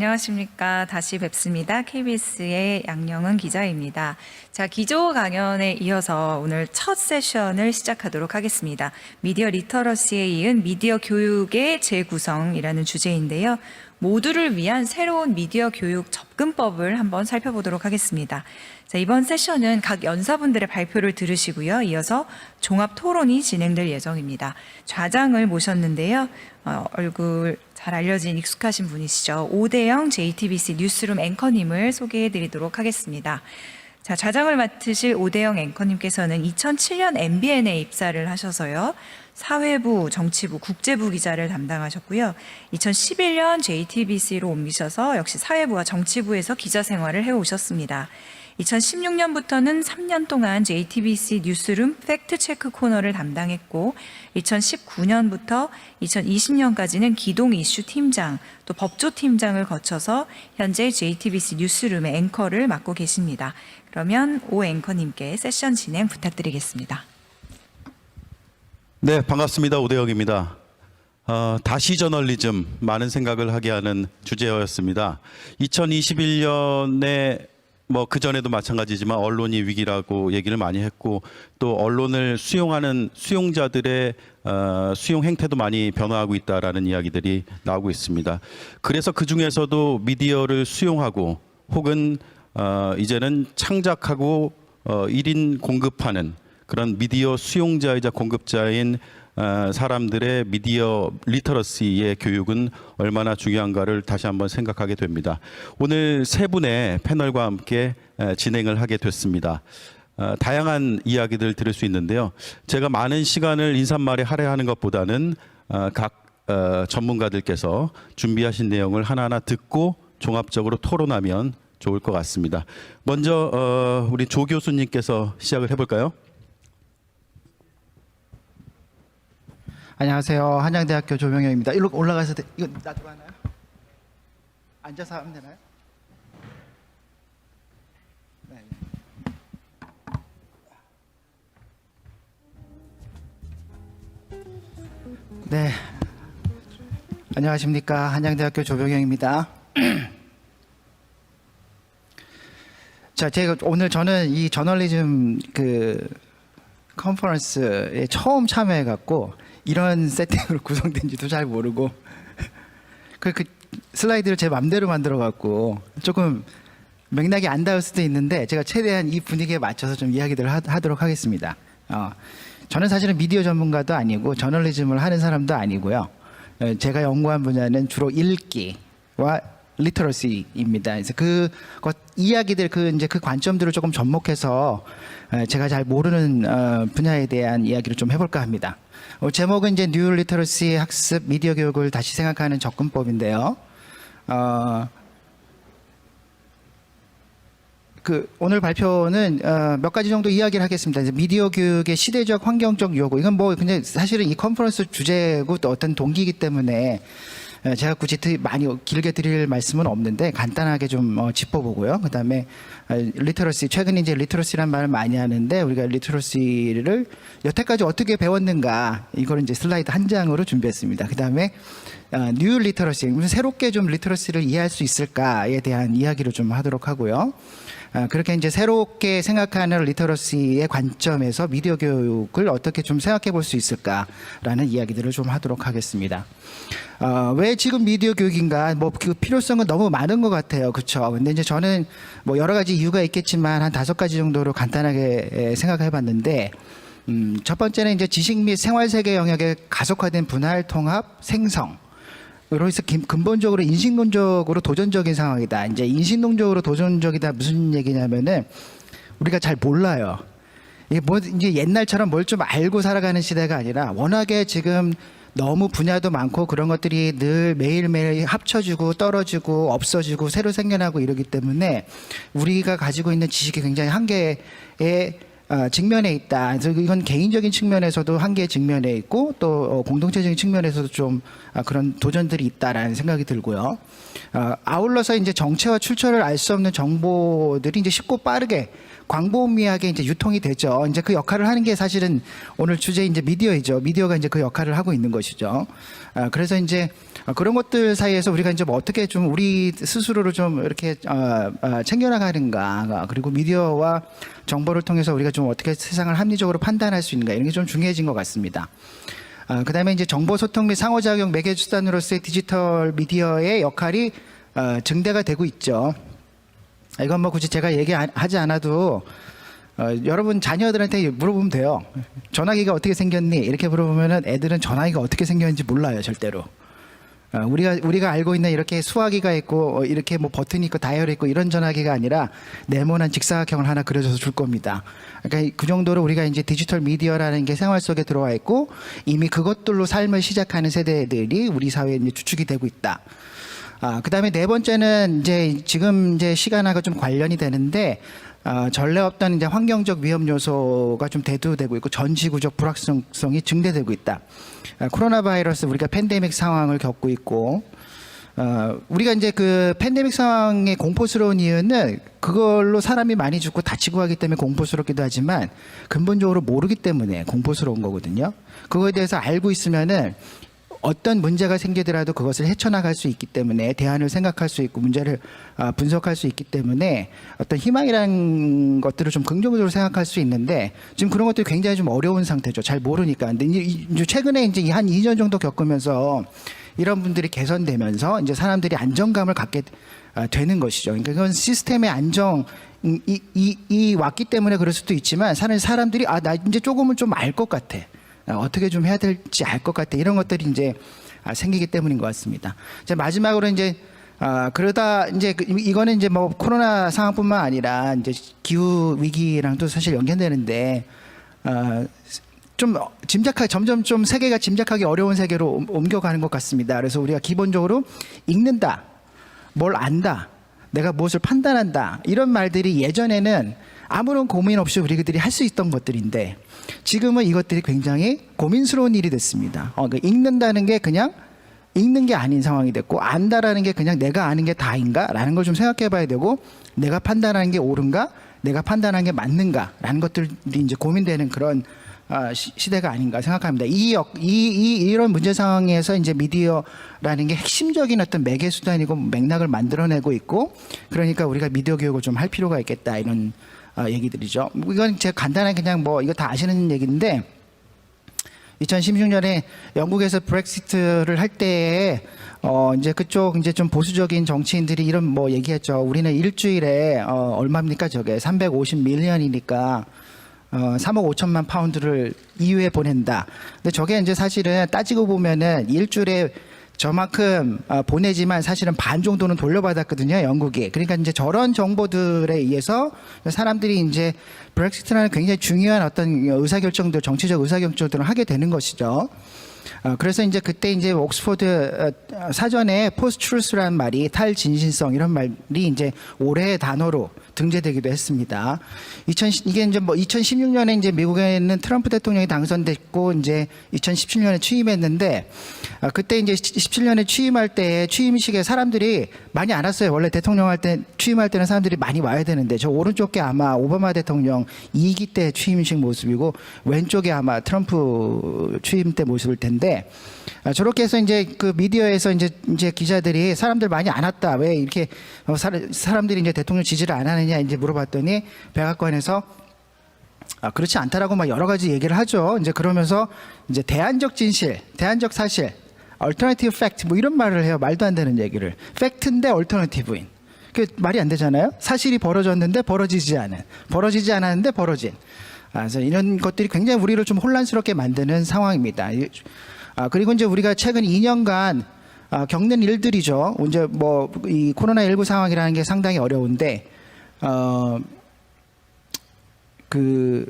네, 안녕하십니까. 다시 뵙습니다. KBS의 양영은 기자입니다. 자, 기조 강연에 이어서 오늘 첫 세션을 시작하도록 하겠습니다. 미디어 리터러시에 이은 미디어 교육의 재구성이라는 주제인데요. 모두를 위한 새로운 미디어 교육 접근법을 한번 살펴보도록 하겠습니다. 자, 이번 세션은 각 연사분들의 발표를 들으시고요. 이어서 종합 토론이 진행될 예정입니다. 좌장을 모셨는데요. 어, 얼굴 잘 알려진 익숙하신 분이시죠. 오대영 JTBC 뉴스룸 앵커님을 소개해 드리도록 하겠습니다. 자, 좌장을 맡으실 오대영 앵커님께서는 2007년 MBN에 입사를 하셔서요. 사회부, 정치부, 국제부 기자를 담당하셨고요. 2011년 JTBC로 옮기셔서 역시 사회부와 정치부에서 기자 생활을 해오셨습니다. 2016년부터는 3년 동안 JTBC 뉴스룸 팩트체크 코너를 담당했고 2019년부터 2020년까지는 기동 이슈 팀장 또 법조 팀장을 거쳐서 현재 JTBC 뉴스룸의 앵커를 맡고 계십니다. 그러면 오 앵커님께 세션 진행 부탁드리겠습니다. 네, 반갑습니다. 오대영입니다. 어, 다시 저널리즘 많은 생각을 하게 하는 주제였습니다. 2021년에 뭐 그전에도 마찬가지지만 언론이 위기라고 얘기를 많이 했고 또 언론을 수용하는 수용자들의 어, 수용 행태도 많이 변화하고 있다라는 이야기들이 나오고 있습니다. 그래서 그 중에서도 미디어를 수용하고 혹은 어, 이제는 창작하고 어, 1인 공급하는 그런 미디어 수용자이자 공급자인 어, 사람들의 미디어 리터러시의 교육은 얼마나 중요한가를 다시 한번 생각하게 됩니다. 오늘 세 분의 패널과 함께 에, 진행을 하게 됐습니다. 어, 다양한 이야기들 들을 수 있는데요. 제가 많은 시간을 인사말에 할애하는 것보다는 어, 각 어, 전문가들께서 준비하신 내용을 하나하나 듣고 종합적으로 토론하면 좋을 것 같습니다. 먼저 어, 우리 조 교수님께서 시작을 해볼까요? 안녕하세요. 한양대학교 조명영입니다. 일로 올라가서 돼. 이거 놔두고 하나요? 앉아서 하면 되나요? 네. 네. 안녕하십니까. 한양대학교 조병영입니다. 자, 제가 오늘 저는 이 저널리즘 그 컨퍼런스에 처음 참여해 갖고 이런 세팅으로 구성된지도 잘 모르고 그, 그 슬라이드를 제 맘대로 만들어 갖고 조금 맥락이 안 닿을 수도 있는데 제가 최대한 이 분위기에 맞춰서 좀 이야기들을 하, 하도록 하겠습니다. 어, 저는 사실은 미디어 전문가도 아니고 저널리즘을 하는 사람도 아니고요. 어, 제가 연구한 분야는 주로 읽기와 리터러시입니다. 그래서 그 것, 이야기들 그 이제 그 관점들을 조금 접목해서 에, 제가 잘 모르는 어, 분야에 대한 이야기를 좀 해볼까 합니다. 어, 제목은 이제 뉴 리터러시 학습 미디어 교육을 다시 생각하는 접근법인데요. 어, 그 오늘 발표는 어, 몇 가지 정도 이야기를 하겠습니다. 이제 미디어 교육의 시대적 환경적 요구 이건 뭐 그냥 사실은 이 컨퍼런스 주제고 또 어떤 동기이기 때문에 어, 제가 굳이 드- 많이 길게 드릴 말씀은 없는데 간단하게 좀 어, 짚어보고요. 그다음에 어, 리터러시 최근에 이제 리터러시란 말을 많이 하는데 우리가 리터러시를 여태까지 어떻게 배웠는가 이걸 이제 슬라이드 한 장으로 준비했습니다. 그다음에 어, 뉴 리터러시 새롭게 좀 리터러시를 이해할 수 있을까에 대한 이야기를 좀 하도록 하고요. 아, 그렇게 이제 새롭게 생각하는 리터러시의 관점에서 미디어 교육을 어떻게 좀 생각해 볼 수 있을까라는 이야기들을 좀 하도록 하겠습니다. 어, 왜 지금 미디어 교육인가? 뭐 그 필요성은 너무 많은 것 같아요. 그렇죠? 근데 이제 저는 뭐 여러 가지 이유가 있겠지만 한 다섯 가지 정도로 간단하게 에, 생각해 봤는데 음, 첫 번째는 이제 지식 및 생활 세계 영역의 가속화된 분할 통합 생성 기- 근본적으로 인식론적으로 도전적인 상황이다. 이제 인식론적으로 도전적이다 무슨 얘기냐면은 우리가 잘 몰라요. 이게 뭐 이제 옛날처럼 뭘 좀 알고 살아가는 시대가 아니라 워낙에 지금 너무 분야도 많고 그런 것들이 늘 매일매일 합쳐지고 떨어지고 없어지고 새로 생겨나고 이러기 때문에 우리가 가지고 있는 지식이 굉장히 한계에 어, 직면에 있다. 그래서 이건 개인적인 측면에서도 한계의 직면에 있고 또 어, 공동체적인 측면에서도 좀 아, 그런 도전들이 있다라는 생각이 들고요. 어, 아울러서 이제 정체와 출처를 알 수 없는 정보들이 이제 쉽고 빠르게 광범위하게 이제 유통이 되죠. 이제 그 역할을 하는 게 사실은 오늘 주제 이제 미디어이죠. 미디어가 이제 그 역할을 하고 있는 것이죠. 아, 그래서 이제 아, 그런 것들 사이에서 우리가 이제 뭐 어떻게 좀 우리 스스로를 좀 이렇게 어, 어, 챙겨나가는가 그리고 미디어와 정보를 통해서 우리가 좀 어떻게 세상을 합리적으로 판단할 수 있는가 이런 게 좀 중요해진 것 같습니다. 아, 그다음에 이제 정보 소통 및 상호작용 매개 수단으로서의 디지털 미디어의 역할이 어, 증대가 되고 있죠. 아, 이건 뭐 굳이 제가 얘기하지 않아도 어, 여러분 자녀들한테 물어보면 돼요. 전화기가 어떻게 생겼니? 이렇게 물어보면은 애들은 전화기가 어떻게 생겼는지 몰라요, 절대로. 어, 우리가 우리가 알고 있는 이렇게 수화기가 있고 어, 이렇게 뭐 버튼이 있고 다이얼이 있고 이런 전화기가 아니라 네모난 직사각형을 하나 그려줘서 줄 겁니다. 그러니까 그 정도로 우리가 이제 디지털 미디어라는 게 생활 속에 들어와 있고 이미 그것들로 삶을 시작하는 세대들이 우리 사회에 이제 주축이 되고 있다. 아, 그 다음에 네 번째는 이제 지금 이제 시간하고 좀 관련이 되는데, 아, 전례 없던 이제 환경적 위험 요소가 좀 대두되고 있고 전지구적 불확실성이 증대되고 있다. 아, 코로나 바이러스 우리가 팬데믹 상황을 겪고 있고, 어, 우리가 이제 그 팬데믹 상황에 공포스러운 이유는 그걸로 사람이 많이 죽고 다치고 하기 때문에 공포스럽기도 하지만 근본적으로 모르기 때문에 공포스러운 거거든요. 그거에 대해서 알고 있으면은 어떤 문제가 생기더라도 그것을 헤쳐나갈 수 있기 때문에 대안을 생각할 수 있고 문제를 아, 분석할 수 있기 때문에 어떤 희망이라는 것들을 좀 긍정적으로 생각할 수 있는데 지금 그런 것들이 굉장히 좀 어려운 상태죠. 잘 모르니까. 근데 이제 최근에 이제 한 2년 정도 겪으면서 이런 분들이 개선되면서 이제 사람들이 안정감을 갖게 아, 되는 것이죠. 그러니까 그건 시스템의 안정 이, 이, 이, 이 왔기 때문에 그럴 수도 있지만 사는 사람들이 아 나 이제 조금은 좀 알 것 같아. 아, 어떻게 좀 해야 될지 알 것 같아. 이런 것들이 이제 아, 생기기 때문인 것 같습니다. 이제 마지막으로 이제 아, 그러다 이제 그- 이- 이거는 이제 뭐 코로나 상황뿐만 아니라 이제 기후 위기랑도 사실 연결되는데 아, 좀 짐작하기 점점 좀 세계가 짐작하기 어려운 세계로 옮- 옮겨가는 것 같습니다. 그래서 우리가 기본적으로 읽는다, 뭘 안다, 내가 무엇을 판단한다 이런 말들이 예전에는 아무런 고민 없이 우리들이 할 수 있던 것들인데 지금은 이것들이 굉장히 고민스러운 일이 됐습니다. 어, 그 읽는다는 게 그냥 읽는 게 아닌 상황이 됐고 안다라는 게 그냥 내가 아는 게 다인가라는 걸 좀 생각해 봐야 되고 내가 판단하는 게 옳은가, 내가 판단하는 게 맞는가라는 것들이 이제 고민되는 그런 아, 시, 시대가 아닌가 생각합니다. 이, 역, 이, 이, 이런 문제 상황에서 이제 미디어라는 게 핵심적인 어떤 매개 수단이고 맥락을 만들어내고 있고 그러니까 우리가 미디어 교육을 좀 할 필요가 있겠다 이런 아, 얘기들이죠. 이건 제가 간단하게 그냥 뭐 이거 다 아시는 얘기인데 2016년에 영국에서 브렉시트를 할 때에 어 이제 그쪽 이제 좀 보수적인 정치인들이 이런 뭐 얘기했죠. 우리는 일주일에 어 얼마입니까 저게 350 밀리언이니까 어 3억 5천만 파운드를 EU에 보낸다. 근데 저게 이제 사실은 따지고 보면은 일주일에 저만큼 어, 보내지만 사실은 반 정도는 돌려받았거든요, 영국이. 그러니까 이제 저런 정보들에 의해서 사람들이 이제 브렉시트라는 굉장히 중요한 어떤 의사결정들, 정치적 의사결정들을 하게 되는 것이죠. 어, 그래서 이제 그때 이제 옥스포드 어, 사전에 포스트루스라는 말이 탈진실성 이런 말이 이제 올해의 단어로 등재되기도 했습니다. 2000 이게 이제 뭐 2016년에 이제 미국에는 트럼프 대통령이 당선됐고 이제 2017년에 취임했는데 아, 그때 이제 17년에 취임할 때 취임식에 사람들이 많이 안 왔어요. 원래 대통령 할 때 취임할 때는 사람들이 많이 와야 되는데 저 오른쪽 게 아마 오바마 대통령 2기 때 취임식 모습이고 왼쪽에 아마 트럼프 취임 때 모습일 텐데 아, 저렇게 해서 이제 그 미디어에서 이제 이제 기자들이 사람들 많이 안 왔다 왜 이렇게 어, 사, 사람들이 이제 대통령 지지를 안 하느냐 이제 물어봤더니 백악관에서 아, 그렇지 않다라고 막 여러 가지 얘기를 하죠. 이제 그러면서 이제 대안적 진실, 대안적 사실, alternative fact 뭐 이런 말을 해요. 말도 안 되는 얘기를. 팩트인데 alternative인. 그 말이 안 되잖아요. 사실이 벌어졌는데 벌어지지 않은, 벌어지지 않았는데 벌어진. 아, 그래서 이런 것들이 굉장히 우리를 좀 혼란스럽게 만드는 상황입니다. 이- 아, 그리고 이제 우리가 최근 2년간 아, 겪는 일들이죠. 이제 뭐 이 코로나 19 상황이라는 게 상당히 어려운데 어, 그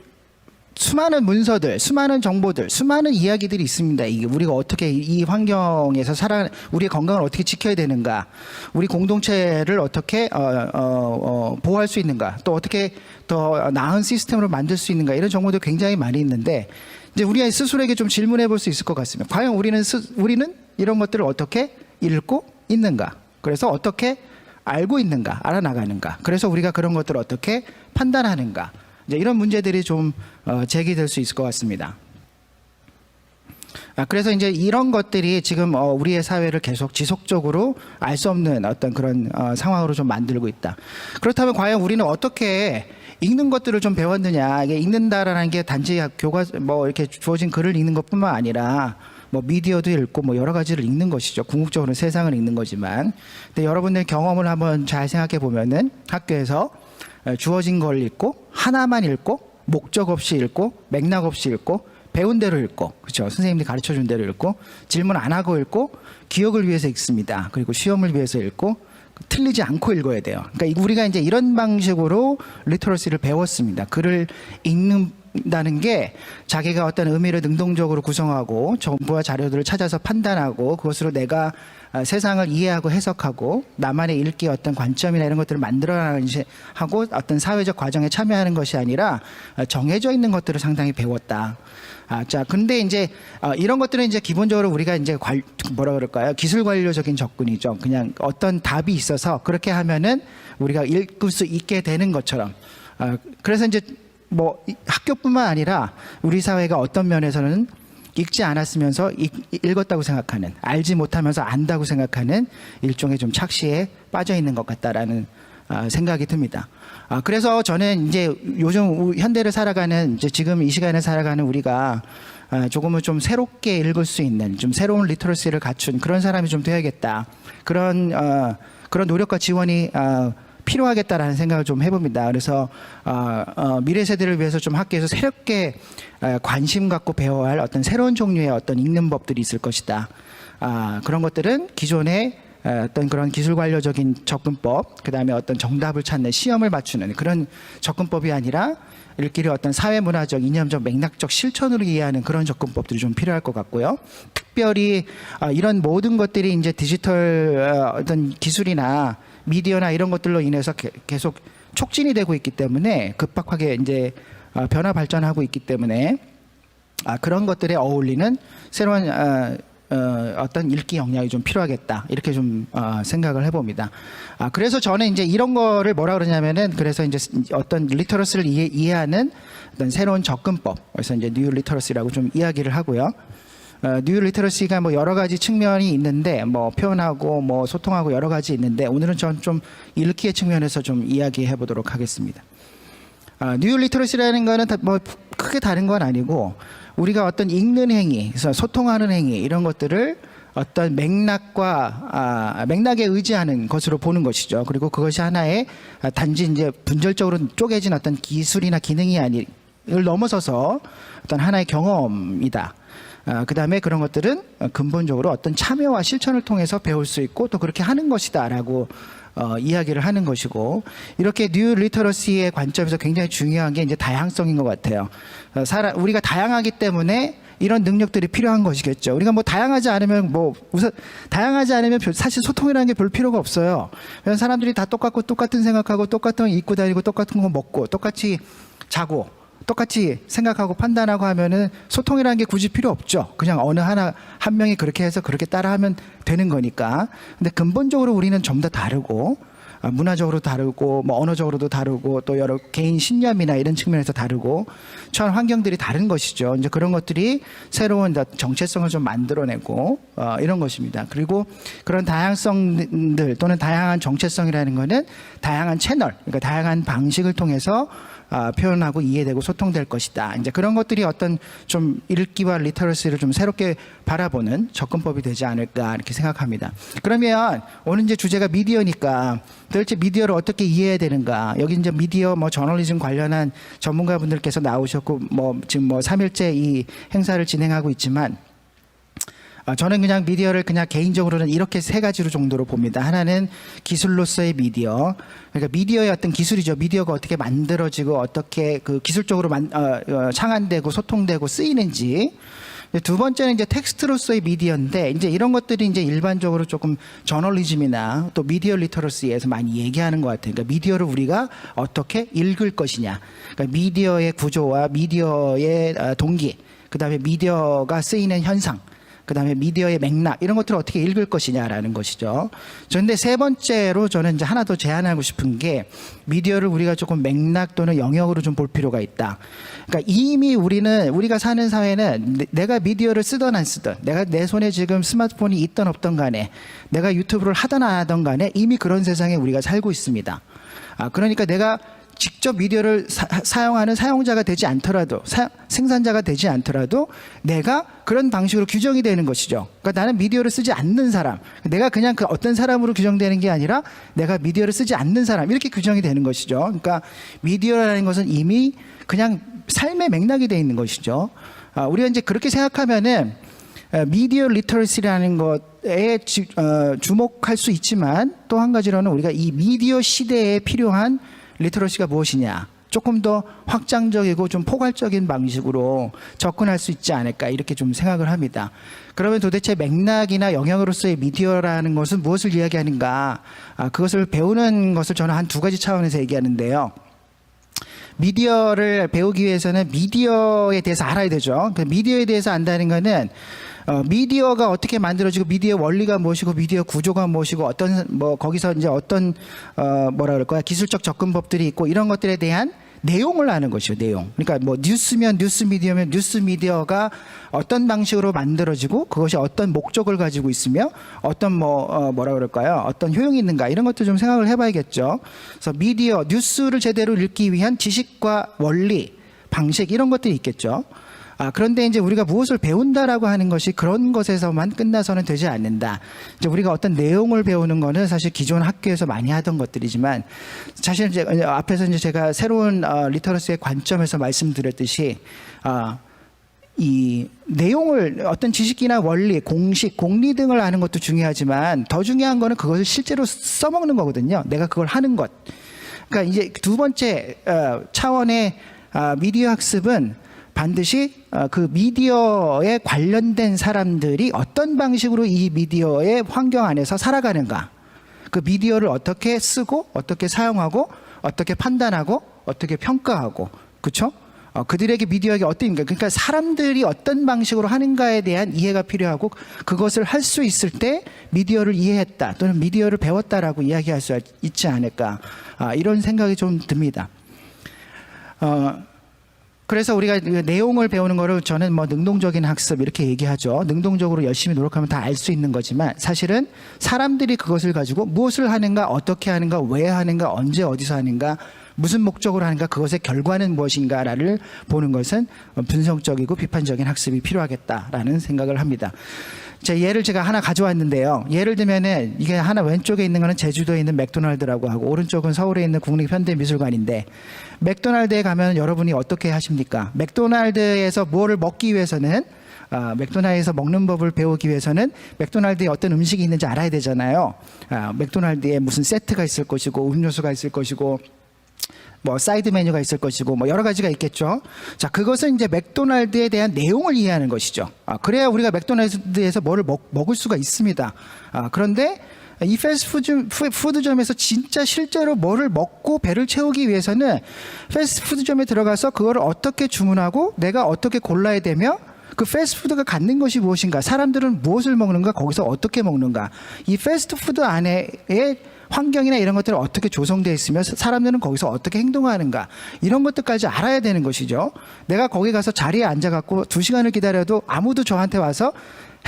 수많은 문서들, 수많은 정보들, 수많은 이야기들이 있습니다. 이게 우리가 어떻게 이 환경에서 살아, 우리의 건강을 어떻게 지켜야 되는가, 우리 공동체를 어떻게 어, 어, 어, 보호할 수 있는가, 또 어떻게 더 나은 시스템으로 만들 수 있는가 이런 정보들 굉장히 많이 있는데 이제 우리 스스로에게 좀 질문해 볼 수 있을 것 같습니다. 과연 우리는 스, 우리는 이런 것들을 어떻게 읽고 있는가? 그래서 어떻게 알고 있는가, 알아나가는가. 그래서 우리가 그런 것들을 어떻게 판단하는가. 이제 이런 문제들이 좀 어, 제기될 수 있을 것 같습니다. 아, 그래서 이제 이런 것들이 지금 어, 우리의 사회를 계속 지속적으로 알 수 없는 어떤 그런 어, 상황으로 좀 만들고 있다. 그렇다면 과연 우리는 어떻게 읽는 것들을 좀 배웠느냐? 이게 읽는다라는 게 단지 교과 뭐 이렇게 주어진 글을 읽는 것뿐만 아니라 뭐 미디어도 읽고 뭐 여러 가지를 읽는 것이죠. 궁극적으로는 세상을 읽는 거지만, 근데 여러분들 경험을 한번 잘 생각해 보면은 학교에서 어, 주어진 걸 읽고 하나만 읽고 목적 없이 읽고 맥락 없이 읽고 배운 대로 읽고 그렇죠? 선생님들이 가르쳐 준 대로 읽고 질문 안 하고 읽고 기억을 위해서 읽습니다. 그리고 시험을 위해서 읽고 틀리지 않고 읽어야 돼요. 그러니까 우리가 이제 이런 방식으로 리터러시를 배웠습니다. 글을 읽는 다는 게 자기가 어떤 의미를 능동적으로 구성하고 정보와 자료들을 찾아서 판단하고 그것으로 내가 아, 세상을 이해하고 해석하고 나만의 읽기 어떤 관점이나 이런 것들을 만들어나가는 시- 하고 어떤 사회적 과정에 참여하는 것이 아니라 아, 정해져 있는 것들을 상당히 배웠다. 아, 자, 근데 이제 어, 이런 것들은 이제 기본적으로 우리가 이제 관, 뭐라 그럴까요? 기술 관료적인 접근이죠. 그냥 어떤 답이 있어서 그렇게 하면은 우리가 읽을 수 있게 되는 것처럼. 아, 그래서 이제 뭐 이- 학교뿐만 아니라 우리 사회가 어떤 면에서는 읽지 않았으면서 읽, 읽었다고 생각하는 알지 못하면서 안다고 생각하는 일종의 좀 착시에 빠져 있는 것 같다라는 아, 생각이 듭니다. 아, 그래서 저는 이제 요즘 우- 현대를 살아가는 이제 지금 이 시간에 살아가는 우리가 아, 조금은 좀 새롭게 읽을 수 있는 좀 새로운 리터러시를 갖춘 그런 사람이 좀 되어야겠다. 그런 어, 그런 노력과 지원이 아, 필요하겠다라는 생각을 좀 해봅니다. 그래서 어, 어, 미래 세대를 위해서 좀 학교에서 새롭게 어, 관심 갖고 배워야 할 어떤 새로운 종류의 어떤 읽는 법들이 있을 것이다. 아, 그런 것들은 기존의 어, 어떤 그런 기술 관료적인 접근법, 그 다음에 어떤 정답을 찾는 시험을 맞추는 그런 접근법이 아니라 일끼리 어떤 사회 문화적, 이념적, 맥락적 실천으로 이해하는 그런 접근법들이 좀 필요할 것 같고요. 특별히 아, 이런 모든 것들이 이제 디지털 어, 어떤 기술이나 미디어나 이런 것들로 인해서 게- 계속 촉진이 되고 있기 때문에 급박하게 이제 어, 변화 발전하고 있기 때문에 아, 그런 것들에 어울리는 새로운 어, 어, 어떤 읽기 역량이 좀 필요하겠다 이렇게 좀 어, 생각을 해봅니다. 아, 그래서 저는 이제 이런 거를 뭐라 그러냐면은 그래서 이제 어떤 리터러스를 이해, 이해하는 어떤 새로운 접근법 그래서 이제 뉴 리터러시라고 좀 이야기를 하고요. 어, 뉴 리터러시가 뭐 여러 가지 측면이 있는데 뭐 표현하고 뭐 소통하고 여러 가지 있는데 오늘은 전 좀 읽기의 측면에서 좀 이야기해 보도록 하겠습니다. 아, 뉴 리터러시라는 거는 다- 뭐 크게 다른 건 아니고 우리가 어떤 읽는 행위, 소통하는 행위 이런 것들을 어떤 맥락과 아, 맥락에 의지하는 것으로 보는 것이죠. 그리고 그것이 하나의 아, 단지 이제 분절적으로 쪼개진 어떤 기술이나 기능이 아니를 넘어서서 어떤 하나의 경험이다. 아, 그 다음에 그런 것들은 근본적으로 어떤 참여와 실천을 통해서 배울 수 있고 또 그렇게 하는 것이다라고 어, 이야기를 하는 것이고 이렇게 뉴 리터러시의 관점에서 굉장히 중요한 게 이제 다양성인 것 같아요. 어, 사람 우리가 다양하기 때문에 이런 능력들이 필요한 것이겠죠. 우리가 뭐 다양하지 않으면 뭐 우선 다양하지 않으면 별- 사실 소통이라는 게 별 필요가 없어요. 사람들이 다 똑같고 똑같은 생각하고 똑같은 거 입고 다니고 똑같은 거 먹고 똑같이 자고 똑같이 생각하고 판단하고 하면은 소통이라는 게 굳이 필요 없죠. 그냥 어느 하나 한 명이 그렇게 해서 그렇게 따라하면 되는 거니까. 근데 근본적으로 우리는 좀 더 다르고 아, 문화적으로 다르고 뭐 언어적으로도 다르고 또 여러 개인 신념이나 이런 측면에서 다르고 처한 환경들이 다른 것이죠. 이제 그런 것들이 새로운 정체성을 좀 만들어내고 어, 이런 것입니다. 그리고 그런 다양성들 또는 다양한 정체성이라는 거는 다양한 채널, 그러니까 다양한 방식을 통해서 아, 표현하고 이해되고 소통될 것이다. 이제 그런 것들이 어떤 좀 읽기와 리터러시를 좀 새롭게 바라보는 접근법이 되지 않을까 이렇게 생각합니다. 그러면 오늘 이제 주제가 미디어니까 도대체 미디어를 어떻게 이해해야 되는가? 여기 이제 미디어 뭐 저널리즘 관련한 전문가분들께서 나오셨고 뭐 지금 뭐 3일째 이 행사를 진행하고 있지만 아, 저는 그냥 미디어를 그냥 개인적으로는 이렇게 세 가지로 정도로 봅니다. 하나는 기술로서의 미디어. 그러니까 미디어의 어떤 기술이죠. 미디어가 어떻게 만들어지고 어떻게 그 기술적으로 만, 어, 어, 창안되고 소통되고 쓰이는지. 두 번째는 이제 텍스트로서의 미디어인데 이제 이런 것들이 이제 일반적으로 조금 저널리즘이나 또 미디어 리터러시에서 많이 얘기하는 것 같아요. 그러니까 미디어를 우리가 어떻게 읽을 것이냐. 그러니까 미디어의 구조와 미디어의 어, 동기, 그 다음에 미디어가 쓰이는 현상. 그다음에 미디어의 맥락 이런 것들을 어떻게 읽을 것이냐라는 것이죠. 그런데 세 번째로 저는 이제 하나 더 제안하고 싶은 게 미디어를 우리가 조금 맥락 또는 영역으로 좀 볼 필요가 있다. 그러니까 이미 우리는 우리가 사는 사회는 내- 내가 미디어를 쓰던 안 쓰던 내가 내 손에 지금 스마트폰이 있던 없던 간에 내가 유튜브를 하던 안 하던 간에 이미 그런 세상에 우리가 살고 있습니다. 아, 그러니까 내가 직접 미디어를 사, 용하는 사용자가 되지 않더라도 사- 생산자가 되지 않더라도 내가 그런 방식으로 규정이 되는 것이죠. 그러니까 나는 미디어를 쓰지 않는 사람, 내가 그냥 그 어떤 사람으로 규정되는 게 아니라 내가 미디어를 쓰지 않는 사람 이렇게 규정이 되는 것이죠. 그러니까 미디어라는 것은 이미 그냥 삶의 맥락이 돼 있는 것이죠. 아, 우리가 이제 그렇게 생각하면은 어, 미디어 리터러시라는 것에 지- 어, 주목할 수 있지만 또 한 가지로는 우리가 이 미디어 시대에 필요한 리터러시가 무엇이냐 조금 더 확장적이고 좀 포괄적인 방식으로 접근할 수 있지 않을까 이렇게 좀 생각을 합니다. 그러면 도대체 맥락이나 영역으로서의 미디어라는 것은 무엇을 이야기하는가? 아, 그것을 배우는 것을 저는 한 두 가지 차원에서 얘기하는데요. 미디어를 배우기 위해서는 미디어에 대해서 알아야 되죠. 그 미디어에 대해서 안다는 어, 미디어가 어떻게 만들어지고 미디어 원리가 무엇이고 미디어 구조가 무엇이고 어떤 뭐 거기서 이제 어떤 어 뭐라 그럴 거야 기술적 접근법들이 있고 이런 것들에 대한 내용을 아는 것이요 내용. 그러니까 뭐 뉴스면 뉴스 미디어면 뉴스 미디어가 어떤 방식으로 만들어지고 그것이 어떤 목적을 가지고 있으며 어떤 뭐 어, 뭐라 그럴까요? 어떤 효용이 있는가 이런 것도 좀 생각을 해봐야겠죠. 그래서 미디어 뉴스를 제대로 읽기 위한 지식과 원리 방식 이런 것들이 있겠죠. 아, 그런데 이제 우리가 무엇을 배운다라고 하는 것이 그런 것에서만 끝나서는 되지 않는다. 이제 우리가 어떤 내용을 배우는 거는 사실 기존 학교에서 많이 하던 것들이지만 사실 이제 앞에서 이제 제가 새로운 어, 리터러스의 관점에서 말씀드렸듯이 아, 이 내용을 어떤 지식이나 원리, 공식, 공리 등을 아는 것도 중요하지만 더 중요한 거는 그것을 실제로 써먹는 거거든요. 내가 그걸 하는 것. 그러니까 이제 두 번째 어, 차원의 아, 미디어 학습은 반드시 어, 그 미디어에 관련된 사람들이 어떤 방식으로 이 미디어의 환경 안에서 살아가는가. 그 미디어를 어떻게 쓰고 어떻게 사용하고 어떻게 판단하고 어떻게 평가하고 그렇죠? 어, 그들에게 미디어가 어떤가 그러니까 사람들이 어떤 방식으로 하는가에 대한 이해가 필요하고 그것을 할 수 있을 때 미디어를 이해했다 또는 미디어를 배웠다라고 이야기할 수 있지 않을까 아, 이런 생각이 좀 듭니다. 어, 그래서 우리가 그 내용을 배우는 거를 저는 뭐 능동적인 학습 이렇게 얘기하죠. 능동적으로 열심히 노력하면 다 알 수 있는 거지만 사실은 사람들이 그것을 가지고 무엇을 하는가, 어떻게 하는가, 왜 하는가, 언제 어디서 하는가, 무슨 목적으로 하는가, 그것의 결과는 무엇인가를 보는 것은 분석적이고 비판적인 학습이 필요하겠다라는 생각을 합니다. 제 예를 제가 하나 가져왔는데요. 예를 들면은 이게 하나 왼쪽에 있는 거는 제주도에 있는 맥도날드라고 하고 오른쪽은 서울에 있는 국립현대미술관인데 맥도날드에 가면 여러분이 어떻게 하십니까? 맥도날드에서 뭐를 먹기 위해서는 아, 맥도날드에서 먹는 법을 배우기 위해서는 맥도날드에 어떤 음식이 있는지 알아야 되잖아요. 아, 맥도날드에 무슨 세트가 있을 것이고 음료수가 있을 것이고 뭐 사이드 메뉴가 있을 것이고 뭐 여러 가지가 있겠죠. 자, 그것은 이제 맥도날드에 대한 내용을 이해하는 것이죠. 아, 그래야 우리가 맥도날드에서 뭐를 먹, 먹을 수가 있습니다. 아, 그런데 이 패스트푸드 푸드점에서 진짜 실제로 뭐를 먹고 배를 채우기 위해서는 패스트푸드점에 들어가서 그거를 어떻게 주문하고 내가 어떻게 골라야 되며 그 패스트푸드가 갖는 것이 무엇인가 사람들은 무엇을 먹는가 거기서 어떻게 먹는가 이 패스트푸드 안에의 환경이나 이런 것들이 어떻게 조성되어 있으며 사람들은 거기서 어떻게 행동하는가 이런 것들까지 알아야 되는 것이죠. 내가 거기 가서 자리에 앉아갖고 두 시간을 기다려도 아무도 저한테 와서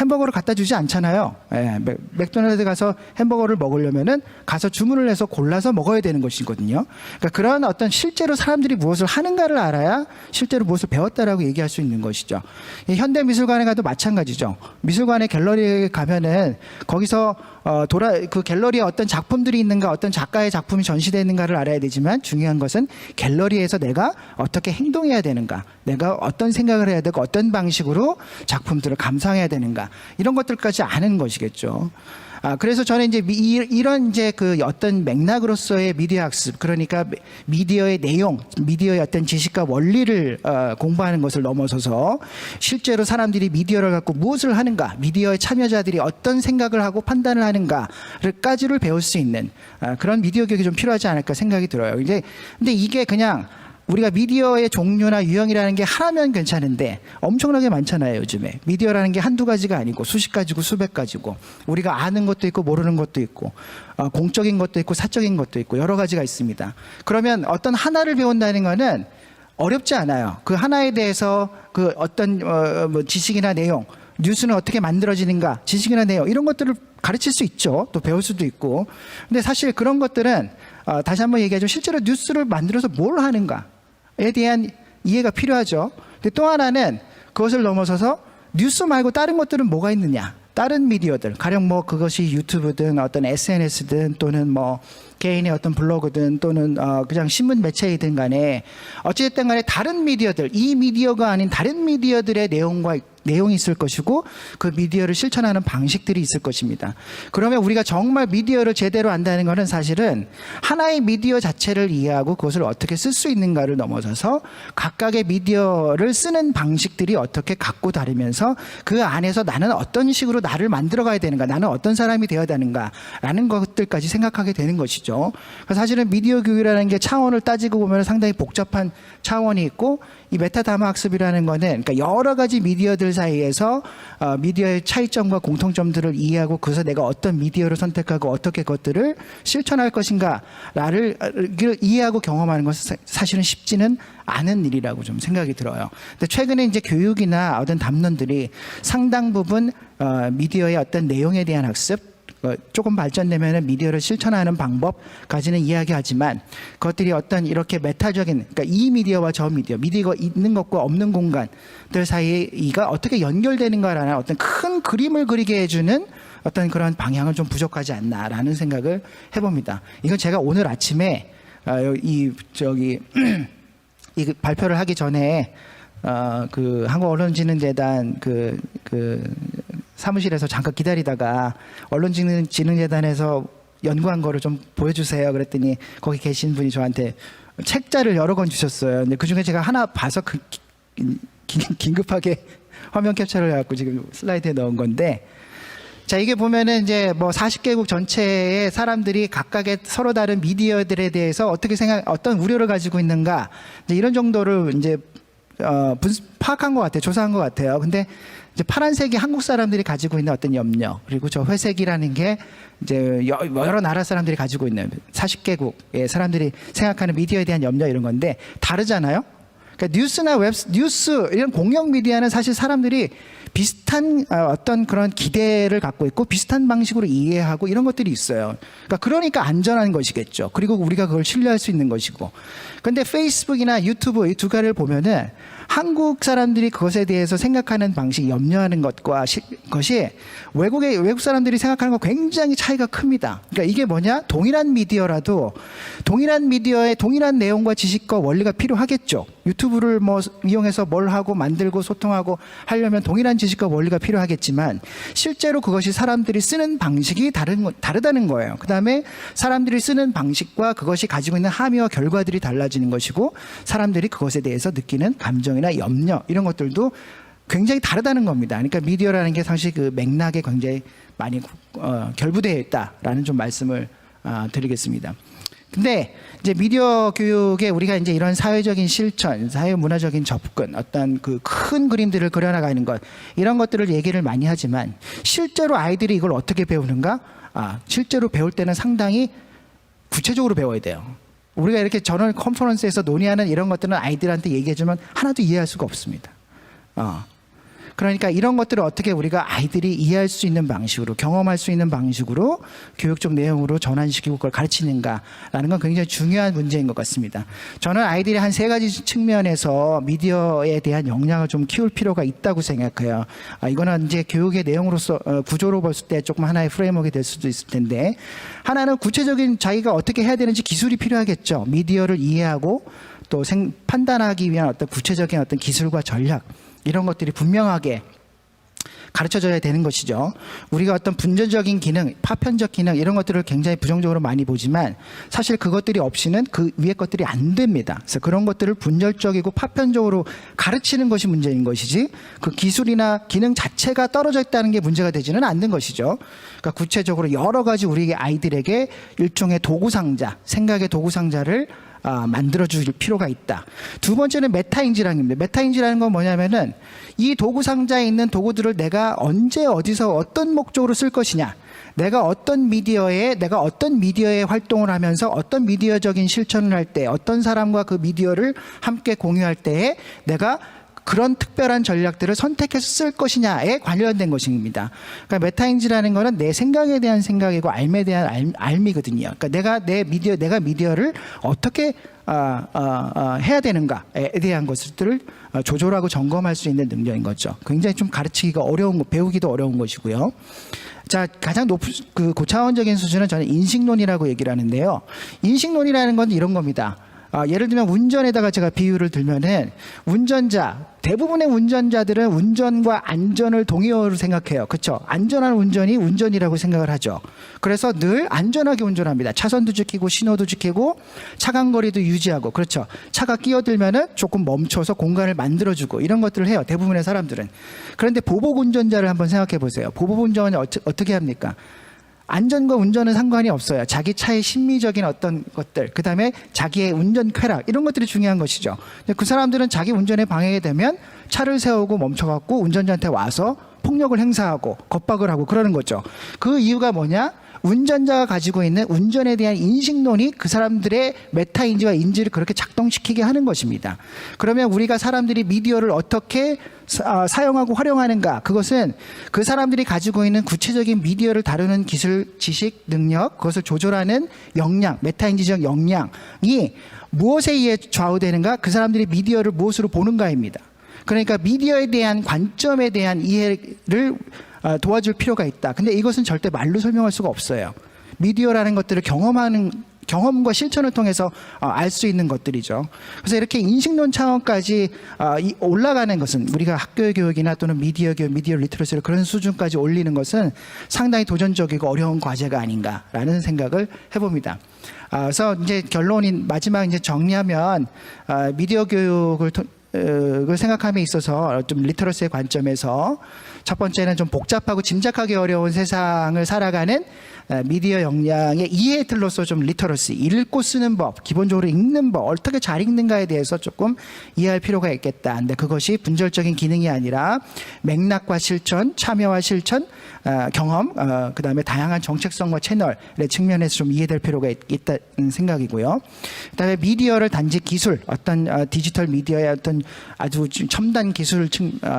햄버거를 갖다 주지 않잖아요. 예, 맥- 맥도날드 가서 햄버거를 먹으려면은 가서 주문을 해서 골라서 먹어야 되는 것이거든요. 그러니까 그런 어떤 실제로 사람들이 무엇을 하는가를 알아야 실제로 무엇을 배웠다라고 얘기할 수 있는 것이죠. 이 현대 미술관에 가도 마찬가지죠. 미술관의 갤러리에 가면은 거기서 어, 돌아 그 갤러리에 어떤 작품들이 있는가, 어떤 작가의 작품이 전시되어 있는가를 알아야 되지만 중요한 것은 갤러리에서 내가 어떻게 행동해야 되는가, 내가 어떤 생각을 해야 되고 어떤 방식으로 작품들을 감상해야 되는가 이런 것들까지 아는 것이겠죠. 아, 그래서 저는 이제 미- 이- 이런 이제 그 어떤 맥락으로서의 미디어 학습, 그러니까 미- 미디어의 내용, 미디어의 어떤 지식과 원리를 어, 공부하는 것을 넘어서서 실제로 사람들이 미디어를 갖고 무엇을 하는가, 미디어의 참여자들이 어떤 생각을 하고 판단을 하는가를까지를 배울 수 있는 아, 그런 미디어 교육이 좀 필요하지 않을까 생각이 들어요. 이제 근데 이게 그냥 우리가 미디어의 종류나 유형이라는 게 하나면 괜찮은데 엄청나게 많잖아요, 요즘에. 미디어라는 게 한두 가지가 아니고 수십 가지고 수백 가지고 우리가 아는 것도 있고 모르는 것도 있고 어, 공적인 것도 있고 사적인 것도 있고 여러 가지가 있습니다. 그러면 어떤 하나를 배운다는 거는 어렵지 않아요. 그 하나에 대해서 그 어떤 어, 뭐 지식이나 내용, 뉴스는 어떻게 만들어지는가, 지식이나 내용 이런 것들을 가르칠 수 있죠. 또 배울 수도 있고. 근데 사실 그런 것들은 어, 다시 한번 얘기하죠. 실제로 뉴스를 만들어서 뭘 하는가에 대한 이해가 필요하죠. 근데 또 하나는 그것을 넘어서서 뉴스 말고 다른 것들은 뭐가 있느냐. 다른 미디어들, 가령 뭐 그것이 유튜브든 어떤 SNS든 또는 뭐 개인의 어떤 블로그든 또는 어 그냥 신문 매체이든 간에 어찌됐든 간에 다른 미디어들, 이 미디어가 아닌 다른 미디어들의 내용과 내용이 있을 것이고 그 미디어를 실천하는 방식들이 있을 것입니다. 그러면 우리가 정말 미디어를 제대로 안다는 것은 사실은 하나의 미디어 자체를 이해하고 그것을 어떻게 쓸 수 있는가를 넘어서서 각각의 미디어를 쓰는 방식들이 어떻게 갖고 다르면서 그 안에서 나는 어떤 식으로 나를 만들어 가야 되는가, 나는 어떤 사람이 되어야 되는가라는 것들까지 생각하게 되는 것이죠. 그래서 사실은 미디어 교육이라는 게 차원을 따지고 보면 상당히 복잡한 차원이 있고 이 메타다마 학습이라는 거는 그러니까 여러 가지 미디어들 사이에서 어, 미디어의 차이점과 공통점들을 이해하고 그래서 내가 어떤 미디어를 선택하고 어떻게 그것들을 실천할 것인가를 이해하고 경험하는 것은 사- 사실은 쉽지는 않은 일이라고 좀 생각이 들어요. 근데 최근에 이제 교육이나 어떤 담론들이 상당 부분 어, 미디어의 어떤 내용에 대한 학습 어, 조금 발전되면 미디어를 실천하는 방법까지는 이야기하지만 그것들이 어떤 이렇게 메타적인 그러니까 이 미디어와 저 미디어 미디어가 있는 것과 없는 공간들 사이가 어떻게 연결되는가라는 어떤 큰 그림을 그리게 해주는 어떤 그런 방향은 좀 부족하지 않나라는 생각을 해봅니다. 이건 제가 오늘 아침에 어, 이 저기 이 발표를 하기 전에 어, 그 한국 언론진흥재단 그, 그 사무실에서 잠깐 기다리다가 언론진흥재단에서 연구한 거를 좀 보여주세요. 그랬더니 거기 계신 분이 저한테 책자를 여러 권 주셨어요. 근데 그 중에 제가 하나 봐서 그 기- 기- 긴급하게 화면 캡처를 해갖고 지금 슬라이드에 넣은 건데 자, 이게 보면은 이제 뭐 40개국 전체의 사람들이 각각의 서로 다른 미디어들에 대해서 어떻게 생각, 어떤 우려를 가지고 있는가, 이제 이런 정도를 이제, 어, 분, 파악한 것 같아요. 조사한 것 같아요. 근데 이제 파란색이 한국 사람들이 가지고 있는 어떤 염려, 그리고 저 회색이라는 게 이제 여- 여러 나라 사람들이 가지고 있는 40개국의 사람들이 생각하는 미디어에 대한 염려 이런 건데 다르잖아요? 그러니까 뉴스나 웹 뉴스 이런 공영 미디어는 사실 사람들이 비슷한 어, 어떤 그런 기대를 갖고 있고 비슷한 방식으로 이해하고 이런 것들이 있어요. 그러니까 그러니까 안전한 것이겠죠. 그리고 우리가 그걸 신뢰할 수 있는 것이고. 근데 페이스북이나 유튜브 이 두 가지를 보면은 한국 사람들이 그것에 대해서 생각하는 방식, 염려하는 것과 시, 것이 외국의 외국 사람들이 생각하는 거 굉장히 차이가 큽니다. 그러니까 이게 뭐냐? 동일한 미디어라도 동일한 미디어의 동일한 내용과 지식과 원리가 필요하겠죠. 유튜브를 뭐 이용해서 뭘 하고 만들고 소통하고 하려면 동일한 지식과 원리가 필요하겠지만 실제로 그것이 사람들이 쓰는 방식이 다른 거- 다르다는 거예요. 그다음에 사람들이 쓰는 방식과 그것이 가지고 있는 함의와 결과들이 달라지는 것이고 사람들이 그것에 대해서 느끼는 감정이 나 염려 이런 것들도 굉장히 다르다는 겁니다. 그러니까 미디어라는 게 사실 그 맥락에 굉장히 많이 어, 결부되어 있다라는 좀 말씀을 아, 드리겠습니다. 근데 이제 미디어 교육에 우리가 이제 이런 사회적인 실천, 사회 문화적인 접근, 어떤 그 큰 그림들을 그려나가는 것 이런 것들을 얘기를 많이 하지만 실제로 아이들이 이걸 어떻게 배우는가? 아, 실제로 배울 때는 상당히 구체적으로 배워야 돼요. 우리가 이렇게 저널 컨퍼런스에서 논의하는 이런 것들은 아이들한테 얘기해주면 하나도 이해할 수가 없습니다. 어. 그러니까 이런 것들을 어떻게 우리가 아이들이 이해할 수 있는 방식으로 경험할 수 있는 방식으로 교육적 내용으로 전환시키고 그걸 가르치는가라는 건 굉장히 중요한 문제인 것 같습니다. 저는 아이들이 한 세 가지 측면에서 미디어에 대한 역량을 좀 키울 필요가 있다고 생각해요. 아, 이거는 이제 교육의 내용으로서 어, 구조로 봤을 때 조금 하나의 프레임워크가 될 수도 있을 텐데 하나는 구체적인 자기가 어떻게 해야 되는지 기술이 필요하겠죠. 미디어를 이해하고 또 생, 판단하기 위한 어떤 구체적인 어떤 기술과 전략 이런 것들이 분명하게 가르쳐줘야 되는 것이죠. 우리가 어떤 분전적인 기능, 파편적 기능 이런 것들을 굉장히 부정적으로 많이 보지만 사실 그것들이 없이는 그 위에 것들이 안 됩니다. 그래서 그런 것들을 분절적이고 파편적으로 가르치는 것이 문제인 것이지 그 기술이나 기능 자체가 떨어져 있다는 게 문제가 되지는 않는 것이죠. 그러니까 구체적으로 여러 가지 우리 아이들에게 일종의 도구 상자, 생각의 도구 상자를 아, 만들어줄 필요가 있다. 두 번째는 메타인지랑입니다. 메타인지라는 건 뭐냐면은 이 도구 상자에 있는 도구들을 내가 언제 어디서 어떤 목적으로 쓸 것이냐. 내가 어떤 미디어에 내가 어떤 미디어에 활동을 하면서 어떤 미디어적인 실천을 할 때 어떤 사람과 그 미디어를 함께 공유할 때에 내가 그런 특별한 전략들을 선택해서 쓸 것이냐에 관련된 것입니다. 그러니까 메타인지라는 거는 내 생각에 대한 생각이고 알에 대한 알, 알미거든요. 그러니까 내가 내 미디어 내가 미디어를 어떻게 아, 아, 아, 해야 되는가에 대한 것들을 어, 조절하고 점검할 수 있는 능력인 거죠. 굉장히 좀 가르치기가 어려운 거, 배우기도 어려운 것이고요. 자, 가장 높은 그 고차원적인 수준은 저는 인식론이라고 얘기를 하는데요. 인식론이라는 건 이런 겁니다. 아, 예를 들면 운전에다가 제가 비유를 들면은 운전자 대부분의 운전자들은 운전과 안전을 동의어로 생각해요. 그렇죠? 안전한 운전이 운전이라고 생각을 하죠. 그래서 늘 안전하게 운전합니다. 차선도 지키고 신호도 지키고 차간 거리도 유지하고 그렇죠. 차가 끼어들면은 조금 멈춰서 공간을 만들어주고 이런 것들을 해요. 대부분의 사람들은. 그런데 보복 운전자를 한번 생각해 보세요. 보복 운전은 어떻게 합니까? 안전과 운전은 상관이 없어요. 자기 차의 심미적인 어떤 것들, 그 다음에 자기의 운전 쾌락, 이런 것들이 중요한 것이죠. 근데 그 사람들은 자기 운전에 방해가 되면 차를 세우고 멈춰갖고 운전자한테 와서 폭력을 행사하고 겁박을 하고 그러는 거죠. 그 이유가 뭐냐? 운전자가 가지고 있는 운전에 대한 인식론이 그 사람들의 메타인지와 인지를 그렇게 작동시키게 하는 것입니다. 그러면 우리가 사람들이 미디어를 어떻게 사- 아, 사용하고 활용하는가? 그것은 그 사람들이 가지고 있는 구체적인 미디어를 다루는 기술, 지식, 능력, 그것을 조절하는 역량, 메타인지적 역량이 무엇에 의해 좌우되는가? 그 사람들이 미디어를 무엇으로 보는가입니다. 그러니까 미디어에 대한 관점에 대한 이해를 어, 도와줄 필요가 있다. 근데 이것은 절대 말로 설명할 수가 없어요. 미디어라는 것들을 경험하는 경험과 실천을 통해서 어, 알수 있는 것들이죠. 그래서 이렇게 인식론 차원까지 어, 이- 올라가는 것은 우리가 학교 교육이나 또는 미디어 교육, 미디어 리터러시를 그런 수준까지 올리는 것은 상당히 도전적이고 어려운 과제가 아닌가라는 생각을 해봅니다. 아, 그래서 이제 결론인 마지막 이제 정리하면 아, 미디어 교육을 그 생각함에 있어서 좀 리터러시의 관점에서 첫 번째는 좀 복잡하고 짐작하기 어려운 세상을 살아가는 어, 미디어 역량의 이해 틀로서 좀 리터러시 읽고 쓰는 법 기본적으로 읽는 법 어떻게 잘 읽는가에 대해서 조금 이해할 필요가 있겠다. 근데 그것이 분절적인 기능이 아니라 맥락과 실천 참여와 실천 어, 경험 어, 그다음에 다양한 정책성과 채널의 측면에서 좀 이해될 필요가 있, 있다는 생각이고요. 그 다음에 미디어를 단지 기술 어떤 어, 디지털 미디어의 어떤 아주 좀 첨단 기술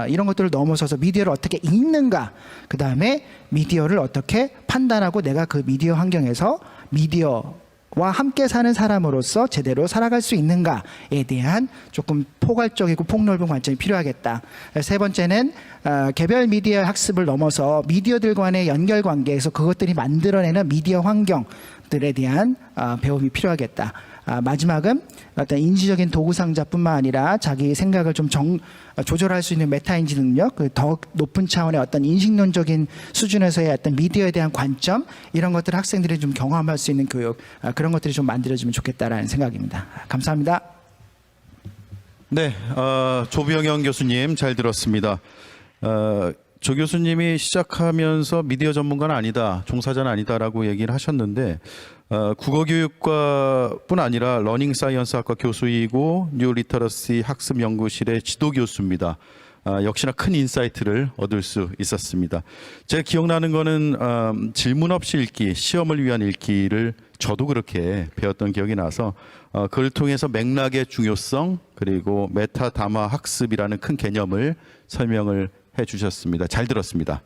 이런 것들을 넘어서서 미디어를 어떻게 읽는가 그 다음에 미디어를 어떻게 판단하고 내가 그 미디어 환경에서 미디어 와 함께 사는 사람으로서 제대로 살아갈 수 있는가에 대한 조금 포괄적이고 폭넓은 관점이 필요하겠다. 세 번째는 어, 개별 미디어 학습을 넘어서 미디어들 간의 연결 관계에서 그것들이 만들어내는 미디어 환경들에 대한 어, 배움이 필요하겠다. 아, 마지막은 어떤 인지적인 도구 상자뿐만 아니라 자기 생각을 좀 정, 조절할 수 있는 메타 인지 능력, 그 더 높은 차원의 어떤 인식론적인 수준에서의 어떤 미디어에 대한 관점 이런 것들을 학생들이 좀 경험할 수 있는 교육 아, 그런 것들이 좀 만들어지면 좋겠다라는 생각입니다. 감사합니다. 네, 어, 조병영 교수님 잘 들었습니다. 어, 조 교수님이 시작하면서 미디어 전문가는 아니다, 종사자는 아니다라고 얘기를 하셨는데 어, 국어교육과뿐 아니라 러닝 사이언스 학과 교수이고 뉴 리터러시 학습 연구실의 지도 교수입니다. 아, 역시나 큰 인사이트를 얻을 수 있었습니다. 제가 기억나는 거는 음, 질문 없이 읽기, 시험을 위한 읽기를 저도 그렇게 배웠던 기억이 나서 어, 그걸 통해서 맥락의 중요성 그리고 메타 담화 학습이라는 큰 개념을 설명을 해 주셨습니다. 잘 들었습니다.